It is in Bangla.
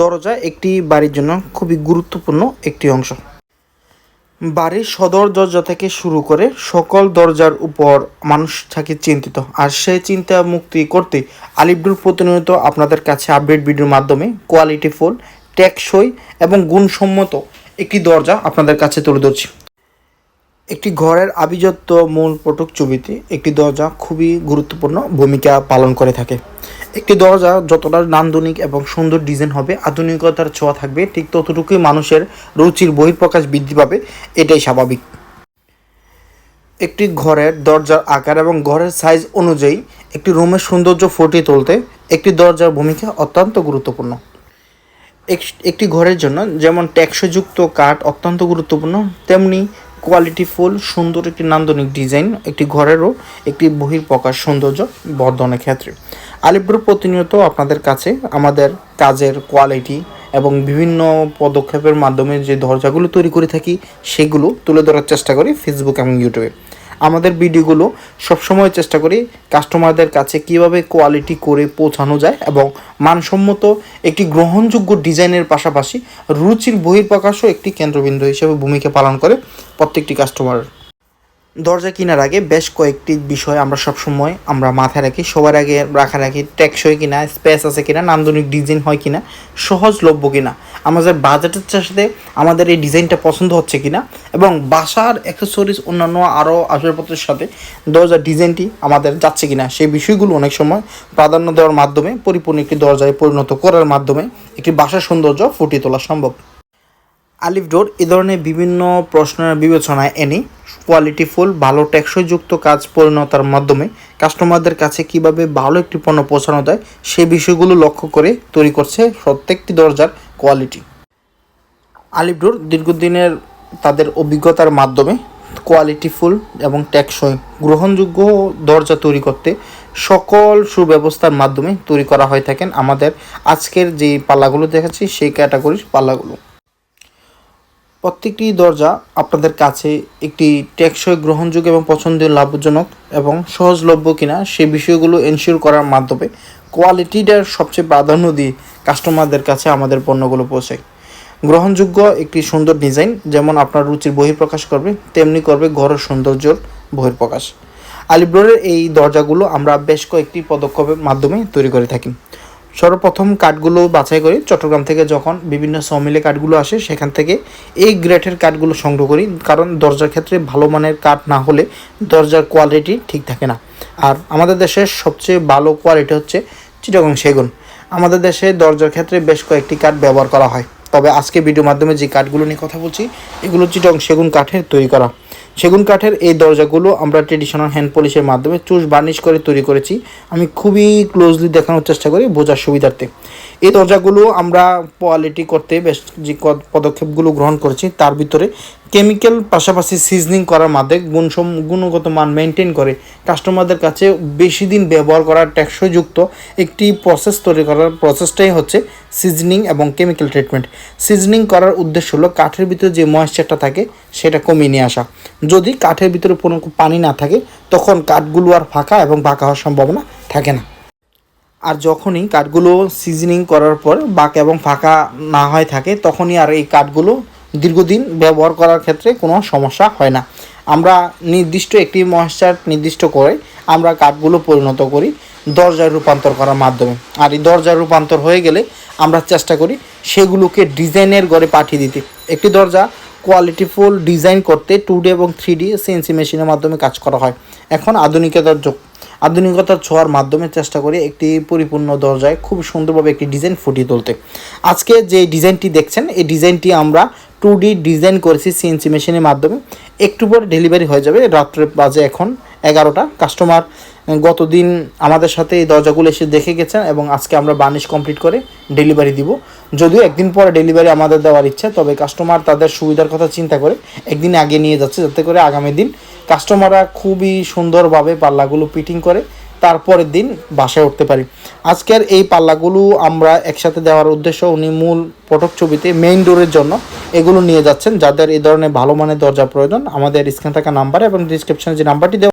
দরজা একটি বাড়ির জন্য খুবই গুরুত্বপূর্ণ একটি অংশ। বাড়ির সদর দরজা থেকে শুরু করে সকল দরজার উপর মানুষ থাকে চিন্তিত। আর সেই চিন্তা মুক্তি করতে আলিপডুর প্রতিনিয়ত আপনাদের কাছে আপডেট ভিডিওর মাধ্যমে কোয়ালিটিফুল টেকসই এবং গুণসম্মত একটি দরজা আপনাদের কাছে তুলে ধরছি। একটি ঘরের আভিজাত্য মূল পটক ছবিতে একটি দরজা খুবই গুরুত্বপূর্ণ ভূমিকা পালন করে থাকে। একটি দরজা যতটা নান্দনিক এবং সুন্দর ডিজাইন হবে, আধুনিকতার ছোঁয়া থাকবে, ঠিক ততটুকুই মানুষের রুচির বহিঃপ্রকাশ বৃদ্ধি পাবে, এটাই স্বাভাবিক। একটি ঘরের দরজার আকার এবং ঘরের সাইজ অনুযায়ী একটি রুমের সৌন্দর্য ফুটিয়ে তুলতে একটি দরজার ভূমিকা অত্যন্ত গুরুত্বপূর্ণ। এক- একটি ঘরের জন্য যেমন টেকসইযুক্ত কাঠ অত্যন্ত গুরুত্বপূর্ণ, তেমনি কোয়ালিটিফুল সুন্দর একটি নান্দনিক ডিজাইন একটি ঘরেরও একটি বহির প্রকাশ সৌন্দর্য বর্ধনের ক্ষেত্রে। আলিপুর প্রতিনিয়ত আপনাদের কাছে আমাদের কাজের কোয়ালিটি এবং বিভিন্ন পদক্ষেপের মাধ্যমে যে দরজাগুলো তৈরি করে থাকি, সেগুলো তুলে ধরার চেষ্টা করি ফেসবুক এবং ইউটিউবে আমাদের ভিডিওগুলো সবসময় চেষ্টা করি কাস্টমারদের কাছে কীভাবে কোয়ালিটি করে পৌঁছানো যায় এবং মানসম্মত একটি গ্রহণযোগ্য ডিজাইনের পাশাপাশি রুচির বহির্প্রকাশও একটি কেন্দ্রবিন্দু হিসেবে ভূমিকা পালন করে প্রত্যেকটি কাস্টমার দরজা কেনার আগে বেশ কয়েকটি বিষয় আমরা সবসময় আমরা মাথায় রাখি, সবার আগে রাখা রাখি, টেকসই কিনা, স্পেস আছে কিনা, নান্দনিক ডিজাইন হয় কিনা, সহজলভ্য কিনা, আমাদের বাজেটের সাথে আমাদের এই ডিজাইনটা পছন্দ হচ্ছে কিনা এবং বাসার অ্যাক্সেসরিজ অন্যান্য আরও আসবাবপত্রের সাথে দরজার ডিজাইনটি আমাদের যাচ্ছে কিনা, সেই বিষয়গুলো অনেক সময় প্রাধান্য দেওয়ার মাধ্যমে, পরিপূর্ণ একটি দরজায় পরিণত করার মাধ্যমে একটি বাসার সৌন্দর্য ফুটিয়ে তোলা সম্ভব। আলিফ ডোর, এ ধরনের বিভিন্ন প্রশ্নের বিবেচনায় এনে। কোয়ালিটিফুল ভালো টেকসইযুক্ত কাজ পরিণতার মাধ্যমে কাস্টমারদের কাছে কীভাবে ভালো একটি পণ্য পৌঁছানো যায়, সে বিষয়গুলো লক্ষ্য করে তৈরি করছে প্রত্যেকটি দরজার কোয়ালিটি। আলিফ ডোর দীর্ঘদিনের তাদের অভিজ্ঞতার মাধ্যমে কোয়ালিটিফুল এবং টেকসই গ্রহণযোগ্য দরজা তৈরি করতে সকল সুব্যবস্থার মাধ্যমে তৈরি করা হয়ে থাকেন আমাদের আজকের যে পাল্লাগুলো দেখাচ্ছি, সেই ক্যাটাগরির পাল্লাগুলো। প্রত্যেকটি দরজা আপনাদের কাছে একটি টেকসই গ্রহণযোগ্য এবং পছন্দের লাভজনক এবং সহজলভ্য কিনা সেই বিষয়গুলো এনশিওর করার মাধ্যমে কোয়ালিটিটার সবচেয়ে প্রাধান্য দিয়ে কাস্টমারদের কাছে আমাদের পণ্যগুলো পৌঁছায়। গ্রহণযোগ্য একটি সুন্দর ডিজাইন যেমন আপনার রুচির বহিঃপ্রকাশ করবে, তেমনি করবে ঘরের সৌন্দর্যর বহিঃপ্রকাশ। আলিব্রোরের এই দরজাগুলো আমরা বেশ কয়েকটি পদক্ষেপের মাধ্যমে তৈরি করে থাকি। সর্বপ্রথম কাঠগুলো বাছাই করি। চট্টগ্রাম থেকে যখন বিভিন্ন সমিলে কাঠগুলো আসে, সেখান থেকে এই গ্রেটের কাঠগুলো সংগ্রহ করি। কারণ দরজার ক্ষেত্রে ভালো মানের কাঠ না হলে দরজার কোয়ালিটি ঠিক থাকে না। আর আমাদের দেশের সবচেয়ে ভালো কোয়ালিটি হচ্ছে চিটাগং সেগুন। আমাদের দেশে দরজার ক্ষেত্রে বেশ কয়েকটি কাঠ ব্যবহার করা হয়। তবে আজকে ভিডিও মাধ্যমে যে কাঠগুলো নিয়ে কথা বলছি, এগুলো চিটং সেগুন কাঠের তৈরি করা। সেগুন কাঠের এই দরজাগুলো আমরা ট্রেডিশনাল হ্যান্ড পলিশের মাধ্যমে চুষ বার্নিশ করে তৈরি করেছি। আমি খুবই ক্লোজলি দেখানোর চেষ্টা করি বোঝার সুবিধার্থে। এই দরজাগুলো আমরা কোয়ালিটি করতে বেশ যে পদক্ষেপগুলো গ্রহণ করেছি, তার ভিতরে কেমিক্যাল পাশাপাশি সিজনিং করার মাধ্যমে গুণসম গুণগত মান মেনটেন করে কাস্টমারদের কাছে বেশি দিন ব্যবহার করার টেকসইযুক্ত একটি প্রসেস তৈরি করার প্রসেসটাই হচ্ছে সিজনিং এবং কেমিক্যাল ট্রিটমেন্ট সিজনিং করার উদ্দেশ্য হলো কাঠের ভিতরে যে ময়েশ্চারটা থাকে সেটা কমিয়ে নিয়ে আসা। যদি কাঠের ভিতরে কোনো পানি না থাকে, তখন কাঠগুলো আর ফাঁকা এবং ফাঁকা হওয়ার সম্ভাবনা থাকে না। আর যখনই কাঠগুলো সিজনিং করার পর বাঁক এবং ফাঁকা না হয় থাকে, তখনই আর এই কাঠগুলো দীর্ঘদিন ব্যবহার করার ক্ষেত্রে কোনো সমস্যা হয় না। আমরা নির্দিষ্ট একটি ময়েশ্চার নির্দিষ্ট করে আমরা কাঠগুলো পরিণত করি দরজায় রূপান্তর করার মাধ্যমে। আর এই দরজায় রূপান্তর হয়ে গেলে আমরা চেষ্টা করি সেগুলোকে ডিজাইনের ঘরে পাঠিয়ে দিতে। একটি দরজা কোয়ালিটিফুল ডিজাইন করতে টু ডি এবং থ্রি ডি সিএনসি মেশিনের মাধ্যমে কাজ করা হয়। এখন আধুনিকতার যুগ। আধুনিকতার ছোঁয়ার মাধ্যমে চেষ্টা করি একটি পরিপূর্ণ দরজায় খুব সুন্দরভাবে একটি ডিজাইন ফুটিয়ে তুলতে। আজকে যে ডিজাইনটি দেখছেন, এই ডিজাইনটি আমরা টু ডি ডিজাইন করেছি সিএনসি মেশিনের মাধ্যমে। একটু পর ডেলিভারি হয়ে যাবে রাত্রে বাজে এখন এগারোটা। কাস্টমার গতদিন আমাদের সাথে এই দরজাগুলো এসে দেখে গেছেন এবং আজকে আমরা বার্নিশ কমপ্লিট করে ডেলিভারি দিব। যদিও একদিন পরে ডেলিভারি আমাদের দেওয়ার ইচ্ছা, তবে কাস্টমার তাদের সুবিধার কথা চিন্তা করে একদিন আগে নিয়ে যাচ্ছে, যাতে করে আগামী দিন কাস্টমাররা খুবই সুন্দরভাবে পাল্লাগুলো ফিটিং করে তারপরের দিন বাসায় উঠতে পারি। আজকের এই পাল্লাগুলো আমরা একসাথে দেওয়ার উদ্দেশ্য উনি মূল পটক ছবিতে মেইন ডোরের জন্য এগুলো নিয়ে যাচ্ছেন। যাদের এই ধরনের ভালো মানের দরজা প্রয়োজন, আমাদের স্ক্রিনে থাকা নাম্বার এবং ডিসক্রিপশনে যে নাম্বারটি দেওয়া